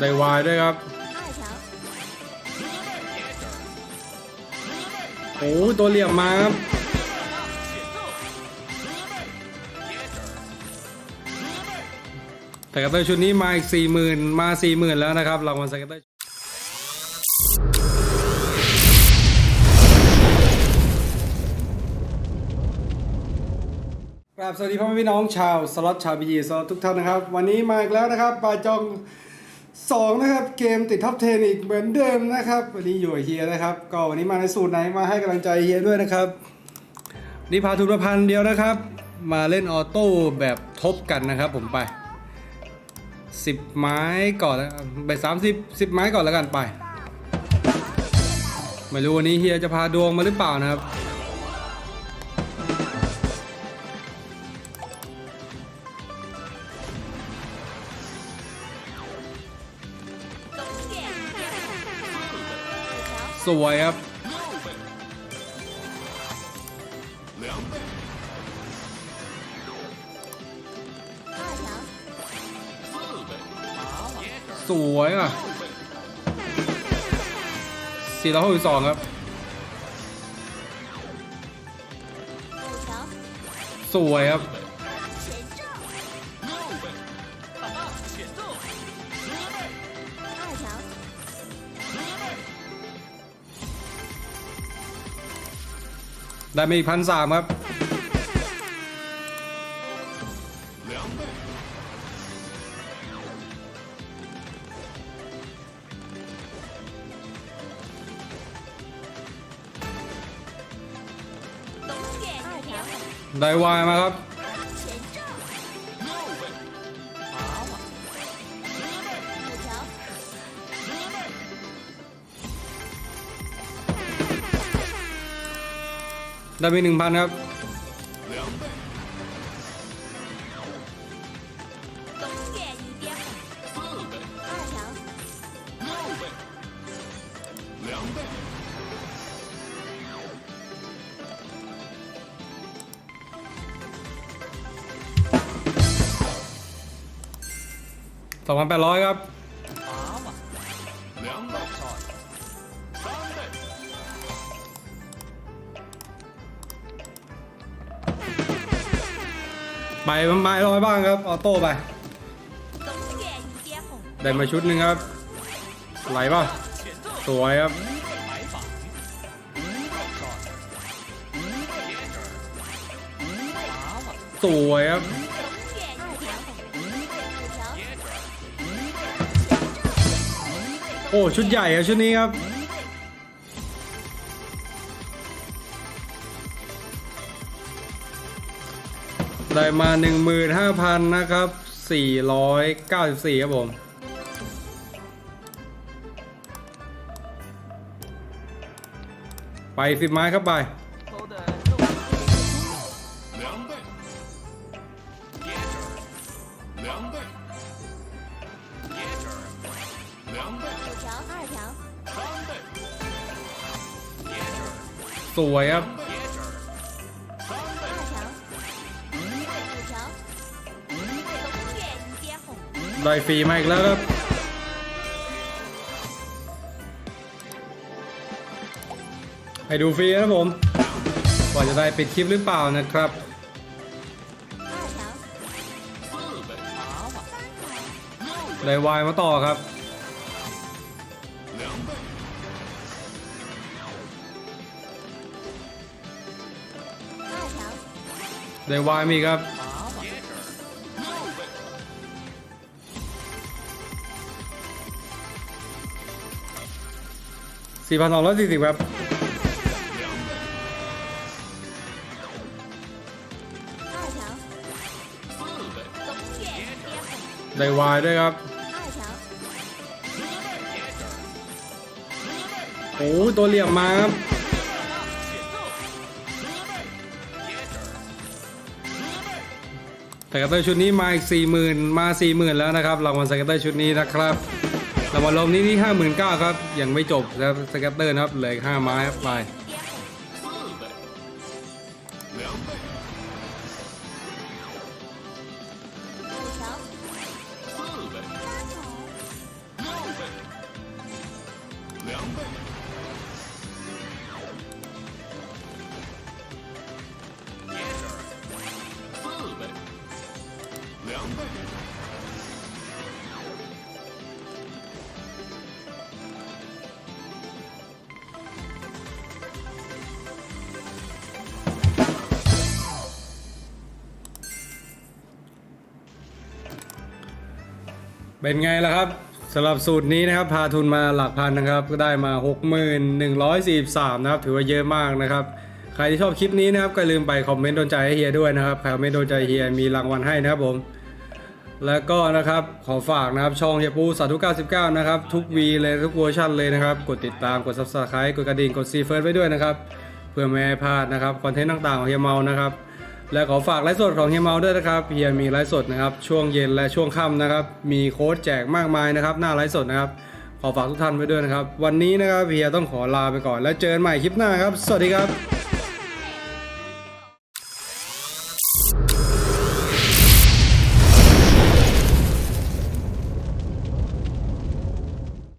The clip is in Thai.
ได้วายด้วยครับ，โอ้ตัวเหลี่ยมมาครับ แต่กระเตอร์ชุดนี้มาอีกสี่หมื่นมาสี่หมื่นแล้วนะครับรางวัลสเกตเตอร์กราบสวัสดีพ่อแม่พี่น้องชาวสล็อตชาวบีจีสล็อตทุกท่านนะครับ วันนี้มาอีกแล้วนะครับปาจอง สองนะครับ เกมติดท็อป 10 อีกเหมือนเดิมนะครับ วันนี้อยู่กับเฮียนะครับ ก็วันนี้มาในสูตรไหนมาให้กำลังใจเฮียด้วยนะครับนี่พาทุนมาพันเดียวนะครับ มาเล่นออโต้แบบทบกันนะครับผมไป 10 ไม้ก่อนแล้วไป30 10ไม้ก่อนแล้วกันไป ไม่รู้วันนี้เฮียจะพาดวงมาหรือเปล่านะครับ สวยครับ สวยอะสี่ร้อยหกสิบสองครับ สวยครับ ได้มาอีกพันสามครับ ได้วายมาครับ ได้ไปหนึ่งพันครับสองพันแปดร้อยครับ ไปไม้ลอยบ้างครับออโต้ไปได้มาชุดหนึ่งครับไหลป่ะสวยครับสวยครับโอ้ชุดใหญ่ครับชุดนี้ครับ ได้มา 15,000 นะครับ 494 ครับผม ไปสิบไม้ครับไป สวยครับ ลอยฟรีมาอีกแล้วครับไปดูฟรีนะผมก่อนจะได้ปิดคลิปหรือเปล่านะครับได้วายมาต่อครับได้วายมีครับ สี่พันสองร้อยสี่สิบครับได้วายด้วยครับ โอ้ตัวเหลี่ยมมาครับแต่กเตอร์ชุดนี้มาอีกสี่หมื่นมาสี่หมื่นแล้วนะครับรางวัลสเกตเตอร์ชุดนี้นะครับ รางวัลรวมนี้ที่ห้าหมื่นเก้าครับ ยังไม่จบนะครับสเก็ตเตอร์นะครับเหลือห้าไม้ครับไป เป็นไงล่ะครับสำหรับสูตรนี้นะครับพาทุนมาหลักพันนะครับ ก็ได้มา 6143 นะครับ ถือว่าเยอะมากนะครับ ใครที่ชอบคลิปนี้นะครับก็อย่าลืมไปคอมเมนต์โดนใจให้เฮียด้วยนะครับใครคอมเมนต์โดนใจเฮียมีรางวัลให้นะครับผม แล้วก็นะครับขอฝากนะครับช่องเฮียปูสาธุ99 นะครับทุกวีเลยทุกเวอร์ชันเลยนะครับ กดติดตามกด subscribe กดกระดิ่งกดซีเฟิร์สไว้ด้วยนะครับเพื่อไม่ให้พลาดนะครับคอนเทนต์ต่างๆของเฮียเมานะครับ และขอฝากไลฟ์สดของเฮียเมาด้วยนะครับเฮียมีไลฟ์สดนะครับ ช่วงเย็นและช่วงค่ำนะครับ มีโค้ดแจกมากมายนะครับ หน้าไลฟ์สดนะครับ ขอฝากทุกท่านไว้ด้วยนะครับ วันนี้นะครับเฮียต้องขอลาไปก่อนแล้วเจอกันใหม่คลิปหน้าครับ สวัสดีครับ